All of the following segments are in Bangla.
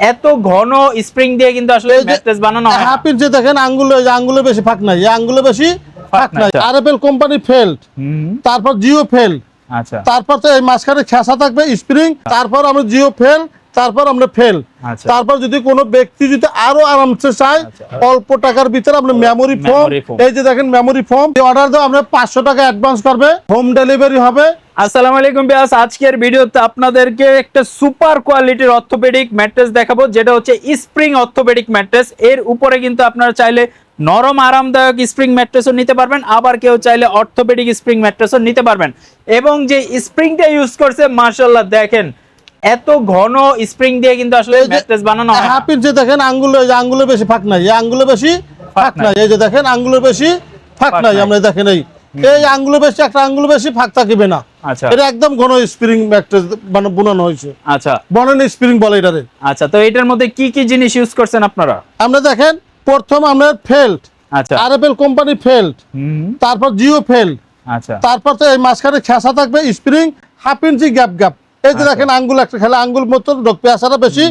এত ঘন স্প্রিং দিয়ে কিন্তু আসলে ম্যাট্রেস বানানো হয়। হাফ ইঞ্চি দেখেন আঙ্গুল আঙ্গুলে বেশি ফাঁক নাই এই আঙ্গুলে বেশি ফাঁক নাই, আচ্ছা। আরএফএল কোম্পানি ফেল্ড তারপর জিও ফেল আচ্ছা তারপর তো এই মাঝখানে খেসা থাকবে স্প্রিং তারপর আমরা জিও ফেল তারপর আমরা ফেল আচ্ছা। তারপর যদি কোনো ব্যক্তি যদি আরও আরামসে চায় আচ্ছা। অল্প টাকার ভিতরে আমরা মেমোরি ফর্ম এই যে দেখেন মেমোরি ফর্ম অর্ডার দাও আমরা পাঁচশো টাকা অ্যাডভান্স করবে হোম ডেলিভারি হবে আসসালামু আলাইকুম বিয়াস আজকের ভিডিওতে আপনাদেরকে একটা সুপার কোয়ালিটির অর্থোপেডিক ম্যাট্রেস দেখাবো যেটা হচ্ছে স্প্রিং অর্থোপেডিক ম্যাট্রেস এর উপরে কিন্তু আপনারা চাইলে নরম আরামদায়ক স্প্রিং ম্যাট্রেসও নিতে পারবেন আবার কেউ চাইলে অর্থোপেডিক স্প্রিং ম্যাট্রেসও নিতে পারবেন এবং যে স্প্রিংটা ইউজ করছে মার্শাল্লাহ দেখেন এত ঘন স্প্রিং দিয়ে কিন্তু আসলে ম্যাট্রেস বানানো হয় না। হাফ ইঞ্চি দেখেন আঙ্গুলে যে আঙ্গুলে বেশি ফাঁক নাই এই আঙ্গুলে বেশি ফাঁক নাই। এই যে দেখেন আঙ্গুলে বেশি ফাঁক নাই। আমরা দেখেন এই এই আঙ্গুলে বেশি একটা আঙ্গুলে বেশি ফাঁক থাকিবে না। আচ্ছা। এটা একদম ঘন স্প্রিং মানে বুনানো হয়েছে। আচ্ছা। বনেন স্প্রিং বলে এটারে। আচ্ছা তো এটার মধ্যে কি কি জিনিস ইউজ করছেন আপনারা? আমরা দেখেন প্রথম আমরা ফেল্ট আচ্ছা। আরএফএল কোম্পানি ফেল্ট তারপর জিও ফেল আচ্ছা। তারপর তো এই মাঝখানে খেসা থাকবে spring half inch gap gap এই যে দেখেন আঙ্গুল একটা খেলে আঙ্গুল মতো পেঁচাটা বেশি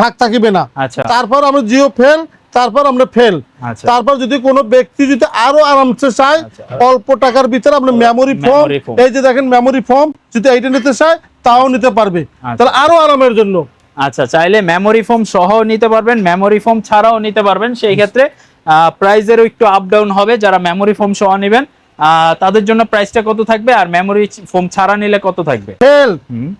ভাগ থাকিবে না। আচ্ছা। তারপর আমরা জিও ফেল তারপর আমরা ফেল আচ্ছা। তারপর যদি কোনো ব্যক্তি যদি আরও আরামসে চায় আচ্ছা। অল্প টাকার ভিতরে আমরা মেমোরি ফর্ম এই যে দেখেন মেমোরি ফর্ম যদি এইটা নিতে চায় তাও নিতে পারবে। আচ্ছা। তাহলে আরও আরামের জন্য। আচ্ছা চাইলে মেমোরি ফোম সহ নিতে পারবেন মেমোরি ফোম ছাড়াও নিতে পারবেন। সেই ক্ষেত্রে প্রাইসেরও একটু আপ ডাউন হবে। যারা মেমোরি ফোম সহ নেবেন আহ, তাদের জন্য প্রাইসটা কত থাকবে? আর মেমোরি ফোম ছাড়া নিলে কত থাকবে? ফেল।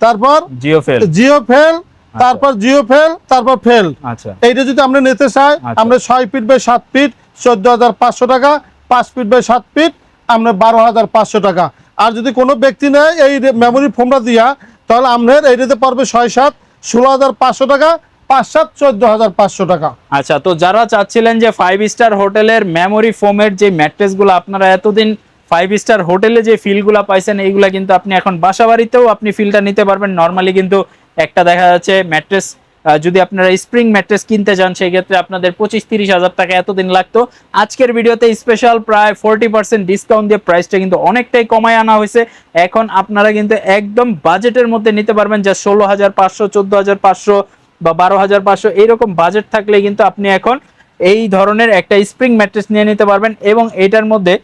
তারপর জিও ফেল জিও ফেল তারপর জিও ফেল তারপর ফেল। আচ্ছা। এইটা যদি আমরা নিতে চাই আচ্ছা। আমরা ছয় ফিট বাই সাত ফিট চোদ্দ হাজার পাঁচশো টাকা পাঁচ ফিট বাই সাত ফিট আমরা বারো হাজার পাঁচশো টাকা। আর যদি কোনো ব্যক্তি নেয় এই মেমোরি ফোনটা দিয়া তাহলে আপনার এইটাতে পারবে ছয় সাত ষোলো হাজার পাঁচশো টাকা পাঁচ সাত চোদ্দ হাজার পাঁচশো টাকা। আচ্ছা তো যারা চাচ্ছিলেন যে ফাইভ স্টার হোটেলের মেমোরি ফোমের যে ম্যাট্রেসগুলো আপনারা এতদিন ফাইভ স্টার হোটেলে যে ফিলগুলা পাইছেন এইগুলা কিন্তু আপনি এখন বাসা বাড়িতেও আপনি ফিলটা নিতে পারবেন। নর্মালি কিন্তু একটা দেখা যাচ্ছে ম্যাট্রেস যদি আপনারা স্প্রিং ম্যাট্রেস কিনতে চান সেই ক্ষেত্রে আপনাদের পঁচিশ তিরিশ হাজার টাকা এতদিন লাগতো। আজকের ভিডিওতে স্পেশাল প্রায় ফোরটি পার্সেন্ট ডিসকাউন্ট দিয়ে প্রাইসটা কিন্তু অনেকটাই কমায় আনা হয়েছে। এখন আপনারা কিন্তু একদম বাজেটের মধ্যে নিতে পারবেন, যা ষোলো হাজার পাঁচশো, চোদ্দ হাজার পাঁচশো বা বারো হাজার পাঁচশো এইরকম বাজেট থাকলে কিন্তু আপনি এখন এই ধরনের একটা স্প্রিং ম্যাট্রেস নিয়ে নিতে পারবেন এবং এটার মধ্যে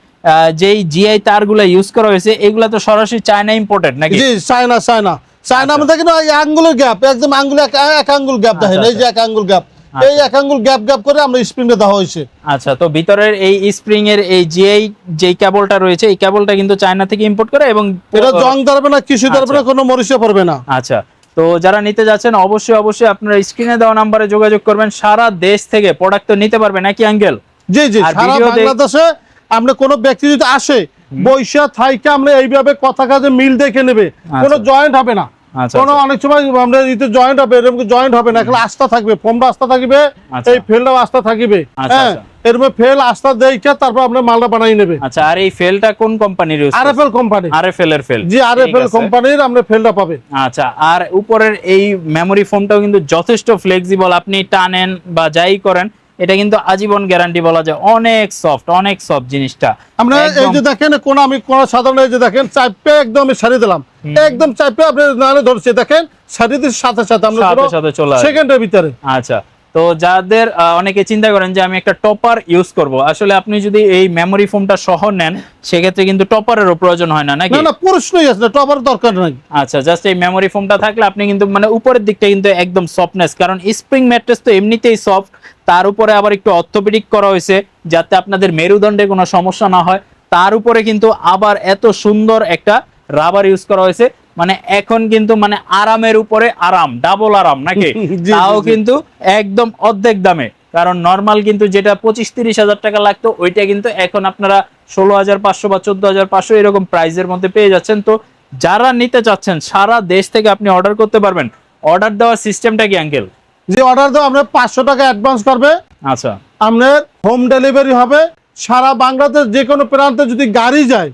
যেই জিআই তারগুলো ইউজ করা হয়েছে, এগুলা তো সরাসরি চায়না ইম্পোর্টেড নাকি? চায়না চায়না চায়না আচ্ছা। মধ্যে কিন্তু এই আঙ্গুলের গ্যাপ একদম আঙ্গুল এক আঙ্গুল গ্যাপ দেখেন আচ্ছা, এই যে এক আঙ্গুল গ্যাপ এই এক আঙ্গুল গ্যাপ গ্যাপ করে আমরা স্প্রিংটা দেওয়া হয়েছে। আচ্ছা তো ভিতরের এই স্প্রিং এর এই জিআই যেই কেবলটা রয়েছে এই কেবলটা কিন্তু চায়না থেকে ইম্পোর্ট করে এবং এটা জং ধরবে না কিছু ধরবে না আচ্ছা। কোনো মরিচে পড়বে না। আচ্ছা তো যারা নিতে যাচ্ছেন অবশ্যই অবশ্যই আপনারা স্ক্রিনে দেওয়া নাম্বারে যোগাযোগ করবেন। সারা দেশ থেকে প্রোডাক্ট তো নিতে পারবেন নাকি আঙ্কেল? জি জি সারা বাংলাদেশে আমরা কোনো ব্যক্তি যদি আসে বৈশা থাইকে আমরা এইভাবে কথা কাজে মিল দেখে নেবে কোনো জয়েন্ট হবে না। আচ্ছা, কোনো আচ্ছা। অনেক সময় আমরা ইতে জয়েন্ট হবে এরকম জয়েন্ট হবে না এখানে আস্থা থাকবে ফোমটা আস্থা থাকবে আচ্ছা। এই ফেলটাও আস্থা থাকবে আচ্ছা, হ্যাঁ আচ্ছা। এরকম ফেল আস্থা দেখে তারপর আপনার মালটা বানাই নেবে আচ্ছা আর এই ফেলটা কোন কোম্পানির ইউজ আরএফএল কোম্পানি আরএফএল এর ফেল জি আরএফএল। কোম্পানির আমরা ফেলটা পাবে আচ্ছা আর উপরের এই মেমোরি ফোনটাও কিন্তু যথেষ্ট ফ্লেক্সিবল আপনি টানেন বা যাই করেন এটা কিন্তু আজীবন গ্যারান্টি বলা যায়। অনেক সফট অনেক সফট জিনিসটা। আমরা এই যে দেখেন কোন আমি কোন সাধারণ এই যে দেখেন চাপে একদম সারিয়ে দিলাম। একদম চাপে আপনি নাহলে ধরছে দেখেন সারিয়ে দিচ্ছে সাথে সাথে আমরা সাথে সাথে চলে আসবে। সেকেন্ডের ভিতরে। আচ্ছা তো যাদের অনেকে চিন্তা করেন যে আমি একটা টপার ইউজ করব। আসলে আপনি যদি এই মেমোরি ফোনটা সহ নেন সেক্ষেত্রে কিন্তু টপারেরও প্রয়োজন হয় না নাকি? না না প্রশ্নই আছে না টপার দরকার নাই। আচ্ছা জাস্ট এই মেমোরি ফোমটা থাকলে আপনি কিন্তু মানে উপরের দিকটা কিন্তু একদম সফটনেস কারণ স্প্রিং ম্যাট্রেস তো এমনিতেই সফট তার উপরে আবার একটু অর্থোপেডিক করা হয়েছে যাতে আপনাদের মেরুদণ্ডে কোনো সমস্যা না হয়। তার উপরে কিন্তু আবার এত সুন্দর একটা রাবার ইউজ করা হয়েছে। মানে এখন কিন্তু মানে আরামের উপরে আরাম ডাবল আরাম নাকি? তাও কিন্তু একদম অর্ধেক দামে। কারণ নর্মাল কিন্তু যেটা পঁচিশ তিরিশ হাজার টাকা লাগতো ওইটা কিন্তু এখন আপনারা ষোলো হাজার পাঁচশো বা চোদ্দ হাজার পাঁচশো এরকম প্রাইসের মধ্যে পেয়ে যাচ্ছেন। তো যারা নিতে চাচ্ছেন সারা দেশ থেকে আপনি অর্ডার করতে পারবেন। অর্ডার দেওয়ার সিস্টেমটা কি আঙ্কেল যে অর্ডার দাও আমরা পাঁচশো টাকা অ্যাডভান্স করবে আচ্ছা। আপনার হোম ডেলিভারি হবে। সারা বাংলাদেশ যে কোনো প্রান্তে যদি গাড়ি যায়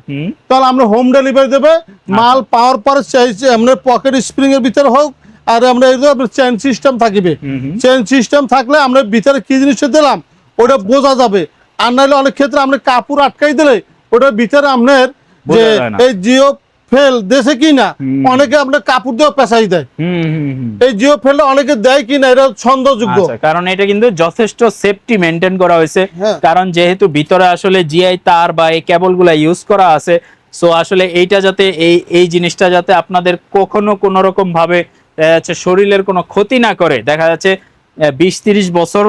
তাহলে আমরা হোম ডেলিভারি দেবে। মাল পাওয়ার পরে চাইছে আপনার পকেট স্প্রিং এর ভিতরে হোক আর আমরা এই আপনার চেন সিস্টেম থাকিবে। চেন সিস্টেম থাকলে আমরা ভিতরে কি জিনিসটা দিলাম ওটা বোঝা যাবে। আর নাহলে অনেক ক্ষেত্রে আমরা কাপড় আটকাই দিলে ওটার ভিতরে আপনার যে। এই জিও ফেল দেশে কি না অনেকে আপনার কাপড় দিয়েও পেঁচাই দেয়। এই জিও ফেল অনেকে দেয় কি না এটা সন্দেহযোগ্য। আচ্ছা কারণ এটা কিন্তু যথেষ্ট সেফটি মেনটেন করা হয়েছে। হ্যাঁ। কারণ যেহেতু ভিতরে আসলে জিআই তার বা এই কেবলগুলা ইউজ করা আছে সো আসলে এইটা যাতে এই এই জিনিসটা যাতে আপনাদের কখনো কোনো রকম ভাবে শরীরের কোনো ক্ষতি না করে দেখা যাচ্ছে বিশ তিরিশ বছর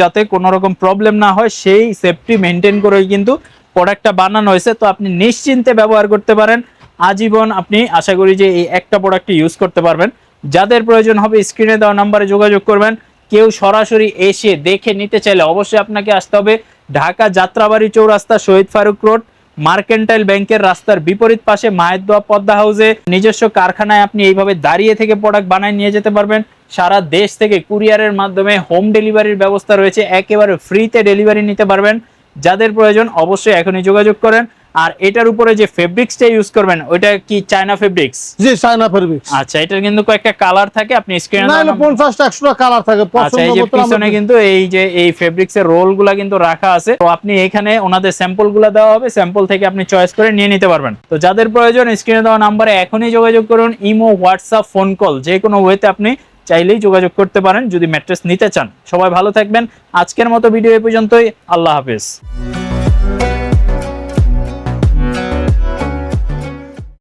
যাতে কোনো রকম প্রবলেম না হয় সেই সেফটি মেনটেন করেই কিন্তু প্রোডাক্টটা বানানো হয়েছে। তো আপনি নিশ্চিন্তে ব্যবহার করতে পারেন। আজীবন আপনি আশা করি যে এই একটা প্রোডাক্ট ইউজ করতে পারবেন। যাদের প্রয়োজন হবে স্ক্রিনে দেওয়া নাম্বারে যোগাযোগ করবেন। কেউ সরাসরি এসে দেখে নিতে চাইলে অবশ্যই আপনাকে আসতে হবে ঢাকা যাত্রাবাড়ি চৌরাস্তা শহীদ ফারুক রোড, মার্কেন্টাইল ব্যাংকের রাস্তার বিপরীত পাশে মায়ের পদ্মা হাউসে। নিজস্ব কারখানায় আপনি এইভাবে দাঁড়িয়ে থেকে প্রোডাক্ট বানায় নিয়ে যেতে পারবেন। সারা দেশ থেকে কুরিয়ারের মাধ্যমে হোম ডেলিভারির ব্যবস্থা রয়েছে। একেবারে ফ্রিতে ডেলিভারি নিতে পারবেন। যাদের প্রয়োজন অবশ্যই এখনই যোগাযোগ করেন। আর এটার উপরে যে ফেব্রিক্সটা ইউজ করবেন ওইটা কি চায়না ফেব্রিক্স জি চায়না ফেব্রিক্স আচ্ছা এটার কিন্তু কয়েকটা কালার থাকে আপনি স্ক্রিনে না হলে পঞ্চাশটা একশোটা কালার থাকে আচ্ছা এই পছন্দ মতো পিছনে কিন্তু এই যে এই ফেব্রিক্স এর রোলগুলা কিন্তু রাখা আছে। তো আপনি এখানে ওনাদের স্যাম্পলগুলা দেওয়া হবে স্যাম্পল থেকে আপনি চয়েস করে নিয়ে নিতে পারবেন। তো যাদের প্রয়োজন স্ক্রিনে দেওয়া নম্বরে এখনই যোগাযোগ করুন ইমো হোয়াটসঅ্যাপ ফোন কল যে কোনো ওয়েতে আপনি চাইলেই যোগাযোগ করতে পারেন যদি ম্যাট্রেস নিতে চান। সবাই ভালো থাকবেন। আজকের মতো ভিডিও এই পর্যন্তই। আল্লাহ হাফেজ।